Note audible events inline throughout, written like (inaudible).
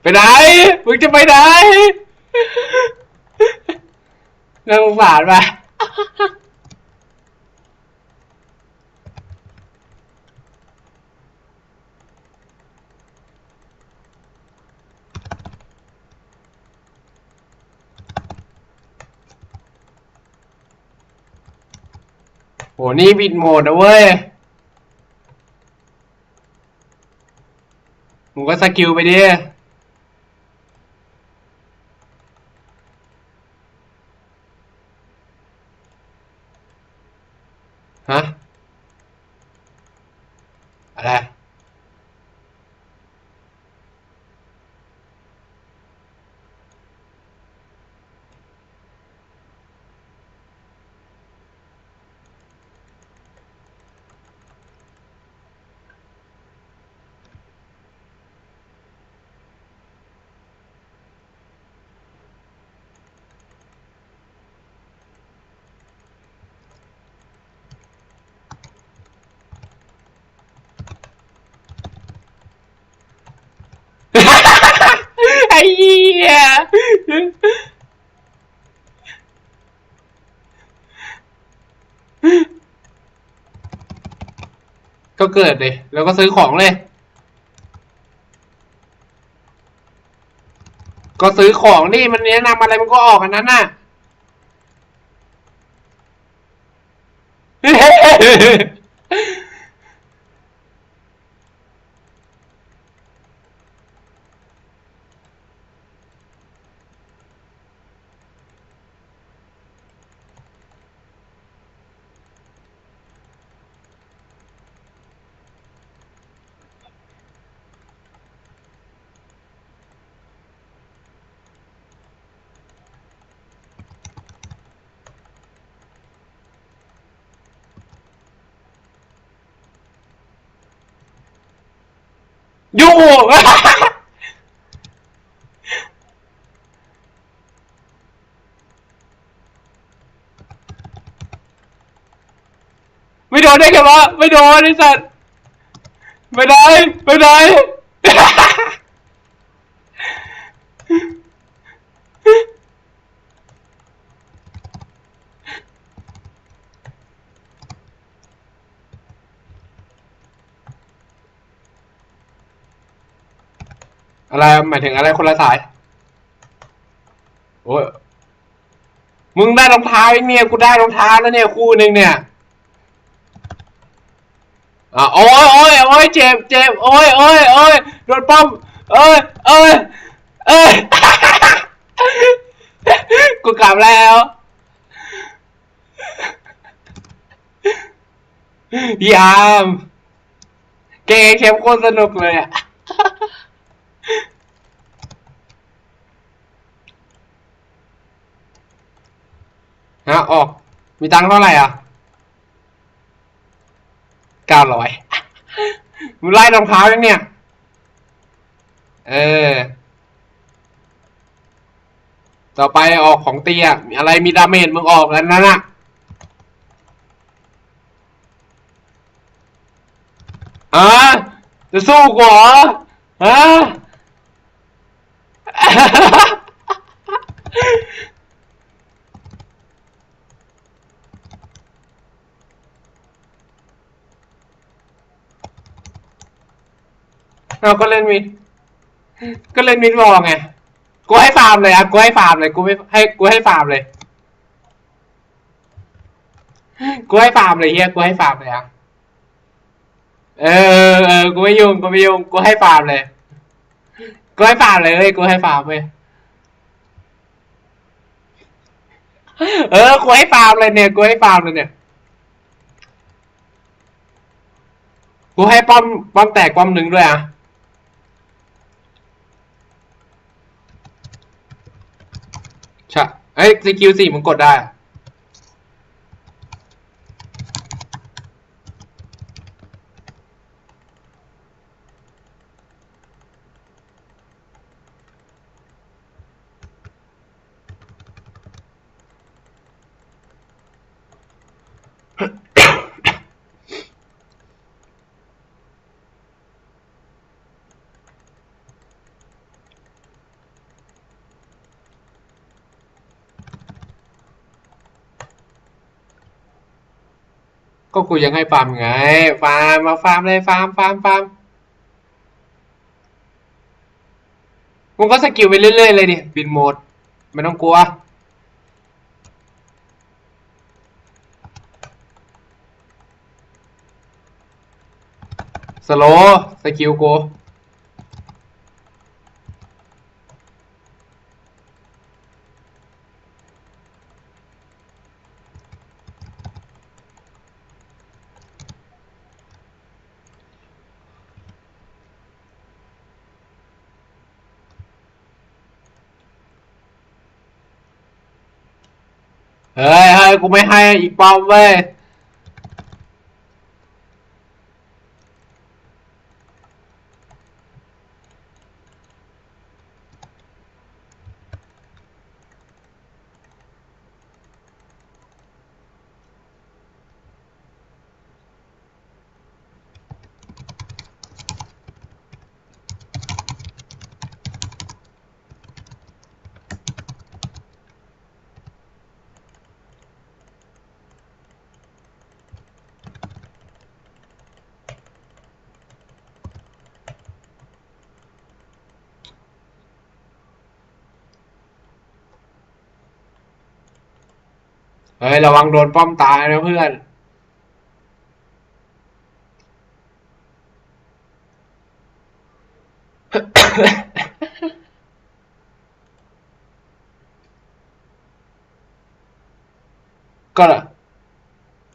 ไปไหน มึงจะไปไหนน่าสงสารปะโหนี่บิดโหมดนะเว้ย มึงก็สกิลไปดิ ฮะ อะไร ไอ้เหี้ยก็ เกิดเลย แล้วก็ซื้อของเลย ก็ซื้อของนี่มันแนะนำอะไรมันก็ออกอันนั้นน่ะ อ ยู่ไม่โดนได้ไงวะไม่โดนไอ้สัตว์ไม่ได้ไม่ได้ อะไรหมายถึงอะไรคนละสาย โอ้ยมึงได้รองเท้าอีกเนี่ย กูได้รองเท้าแล้วเนี่ยคู่หนึ่งเนี่ยอะโอ้ยโอ้ยโอ้ยเจ็บเจ็บโอ้ยโอ้ยโอ้ยโดนป้อมเอ้ยเอ้ยเอ้ยกูกลับแล้วยาม เกมเข้มข้นสนุกเลยอะ ฮะออก มีตังค์เท่าไหร่อะเก้าร้อยมึงไล่รองเท้ายังเนี่ย เออ ต่อไปออกของเตียมีอะไรมีดาเมจมึงออกแล้วนั่นน่ะอะจะสู้กูเหรอฮะ เราก็เล่นมิด ก็เล่นมิดวอลไง กูให้ฟาร์มเลยอะ กูให้ฟาร์มเลย กูไม่ให้ กูให้ฟาร์มเลย กูให้ฟาร์มเลยเฮียกูให้ฟาร์มเลยอะ เออเออ กูไม่ยุ่ง กูไม่ยุ่ง กูให้ฟาร์มเลย กูให้ฟาร์มเลยเฮ้ย กูให้ฟาร์มเลยเออ กูให้ฟาร์มเลยเนี่ย กูให้ฟาร์มเลยเนี่ย กูให้ป้อมป้อมแตกป้อมหนึ่งด้วยอะ ใช่ เอ้ยสกิลสี่มึงกดได้ ก็กูยังให้ฟาร์มไง ฟาร์มมาฟาร์มเลยฟาร์มฟาร์มฟาร์มมึงก็สกิลไปเรื่อยๆเลยดิบินโหมดไม่ต้องกลัวสโลสกิลกู เฮ้ยเฮ้ยกูไม่ให้อีกปอมเว้ย เฮ้ยระวังโดนป้อมตายนะเพื่อนก็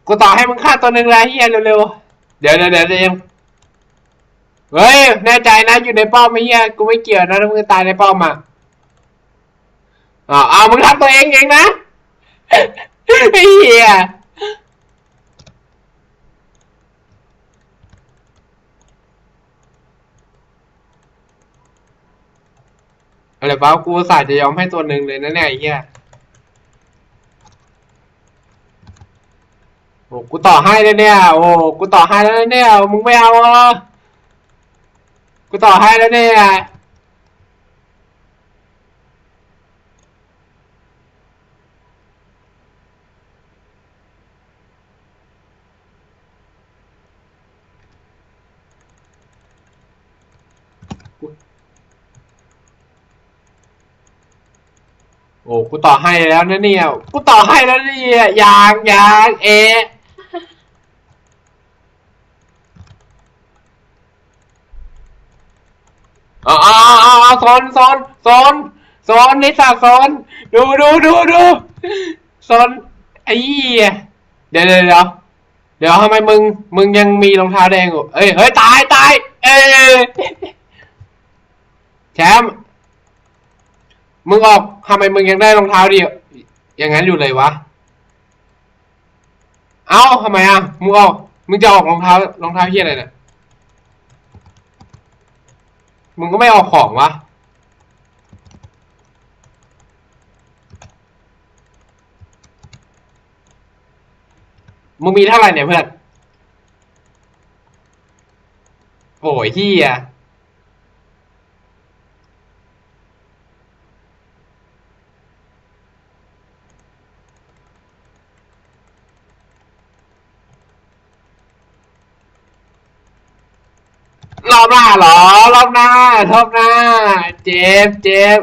กูต่อให้มึงฆ่าตัวหนึ่งเลยเฮียเร็วๆ เดี๋ยวเดี๋ยวเดี๋ยวเดี๋ยวเฮ้ย แน่ใจนะอยู่ในป้อมไม่เฮียกูไม่เกี่ยวนะถ้ามึงตายในป้อมอะอ๋อเอามึงทำตัวเองเองนะ ไอ้เหี้ยอะไรบ้ากูสาห์จะยอมให้ตัวหนึ่งเลยนะเนี่ยไอ้เหี้ยโอ้กูต่อให้เลยเนี่ย โอ้กูต่อให้แล้วเนี่ย มึงไม่เอาเหรอกูต่อให้แล้วเนี่ย กูต่อให้แล้วนะเนี่ย กูต่อให้แล้วเนี่ยยางยางเออาเออาเอาโซนโซนโซนโซนนี่สัตว์โซนดูดูดูดูโซนไอ้เหี้ยเดี๋ยวเดี๋ยวเดี๋ยวเดี๋ยวทำไมมึง มึงยังมีรองเท้าแดงอยู่เอ้ย เฮ้ย ตายตาย เอ้ยแชมป์ มึงออกทำไมมึงยังได้รองเท้าเดียวอย่างนั้นอยู่เลยวะ เอ้าทำไมอะ มึงออก มึงจะออกรองเท้ารองเท้าเฮียอะไรเนี่ยมึงก็ไม่ออกของวะ มึงมีเท่าไหร่เนี่ยเพื่อนโอ้ยเฮีย รอบหน้าเห รอบหน้ารอบหน้า เจ็บเจ็บ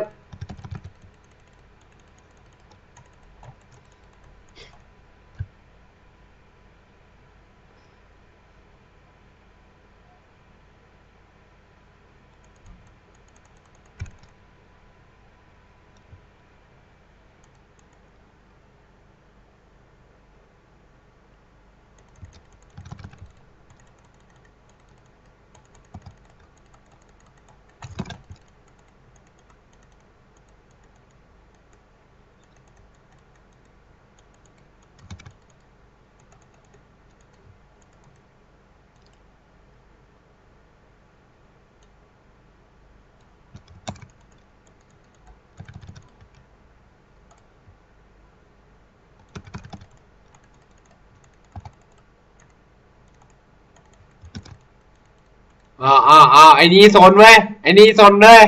อ่าอ่าอ่าไอ้นี่ซนเว้ยไอ้นี่ซนเว้ย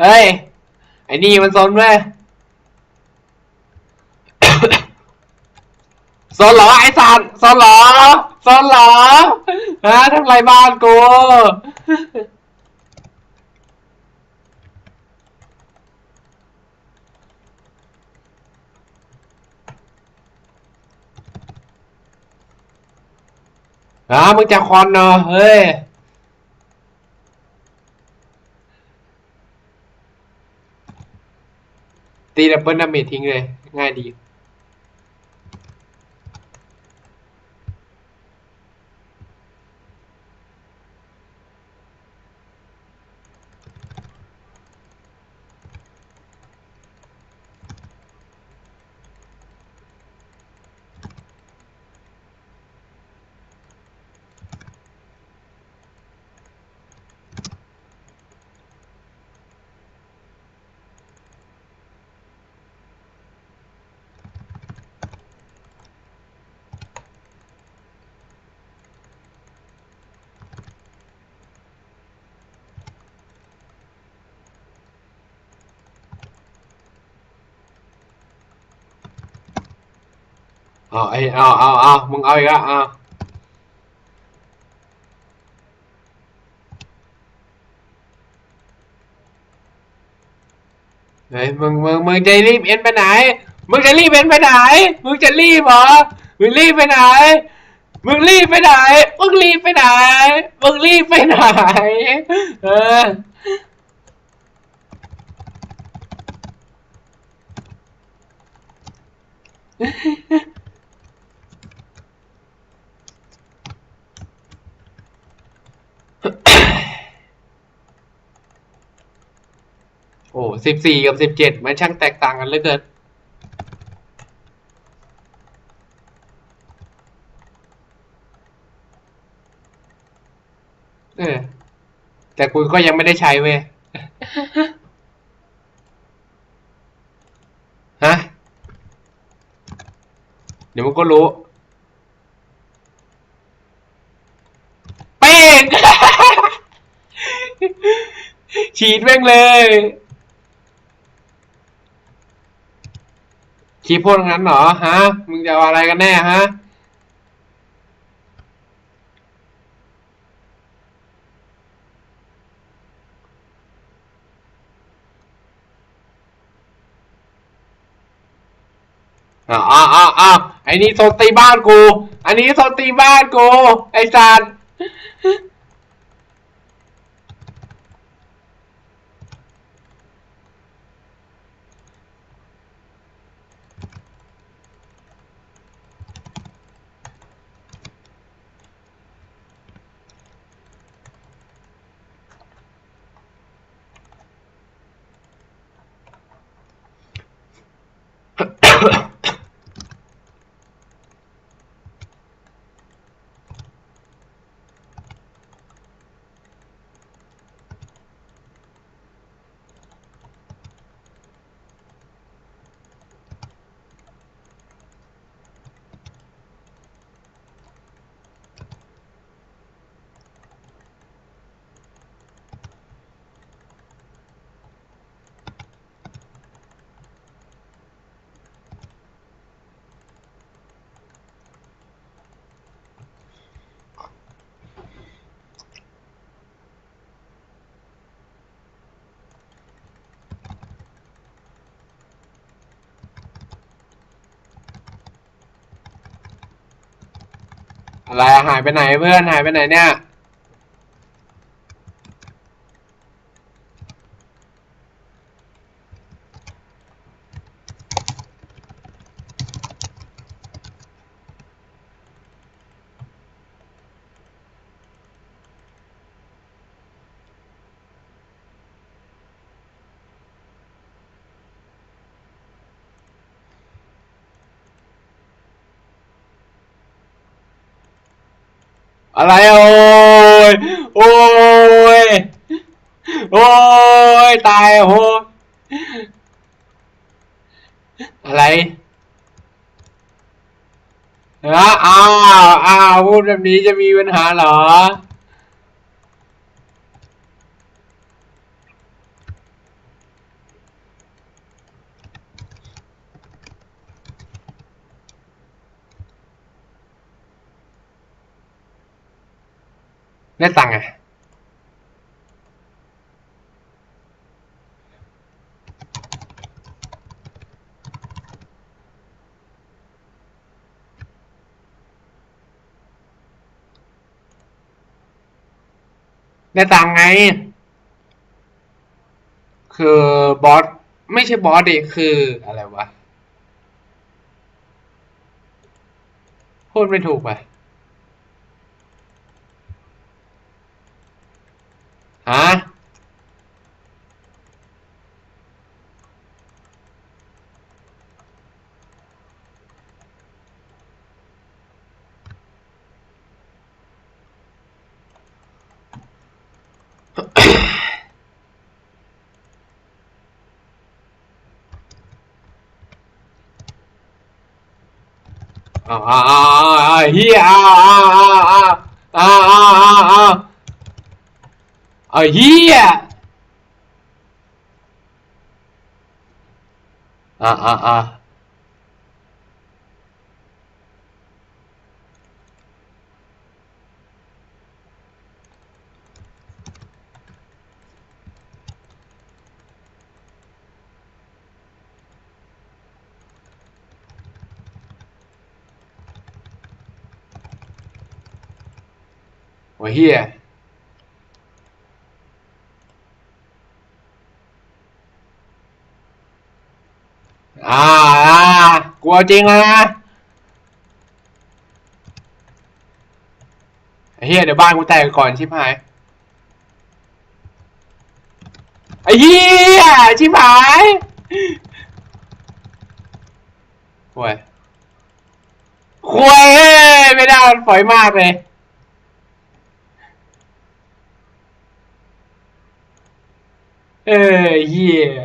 เฮ้ยไอ้นี่มันซนเว้ยซนเหรอไอ้สัตว์ซนเหรอซนเหรอฮะทำไรบ้านกูฮะมึงจะคอนเนาะเฮ้ย ตีดับเบิลดาเมจทิ้งเลย ง่ายดี เอาไอเอาเอาเอามึงเอาอีกแล้วเอาเฮ้ยมึงมึงมึงจะรีบเอ็นไปไหน มึงจะรีบเอ็นไปไหน มึงจะรีบเหรอ มึงรีบไปไหน มึงรีบไปไหน มึงรีบไปไหน มึงรีบไปไหน เออ โอ้ สิบสี่กับสิบเจ็ดมันช่างแตกต่างกันเหลือเกินเออ แต่กูก็ยังไม่ได้ใช้เว้ยฮะ เดี๋ยวมึงก็รู้เป้งฉีดแม่งเลย คีย์พ่นงั้นเหรอฮะ มึงจะอาอะไรกันแน่ฮะอ้าวอ้าวอ้าวอ้าวไอ้นี่โซนตีบ้านกู อันนี้โซนตีบ้านกู ไอ้สัตว์ อะไรหายไปไหนเพื่อนหายไปไหนเนี่ย อะไรโอ้ยโอ้ยโอ้ยตายโอ้ยอะไรนะอ้าวอ้าวพูดแบบนี้จะมีปัญหาเหรอ ได้ตังค์ไงได้ตังค์ไง คือบอสไม่ใช่บอสดิคืออะไรวะ พูดไม่ถูกไปะ (coughs) 啊？啊啊啊啊啊！呀啊啊啊啊啊啊啊！Oh yeah! Ah ah ah! We're here. อ่าอ่ากลัวจริงแล้วนะไอ้เฮียเดี๋ยวบ้านกูแตกก่อนชิบหายไอ้เฮียชิบหายโว้ยควยเอ้ยไม่ได้มันฝอยมากเลยเอ้ยเฮีย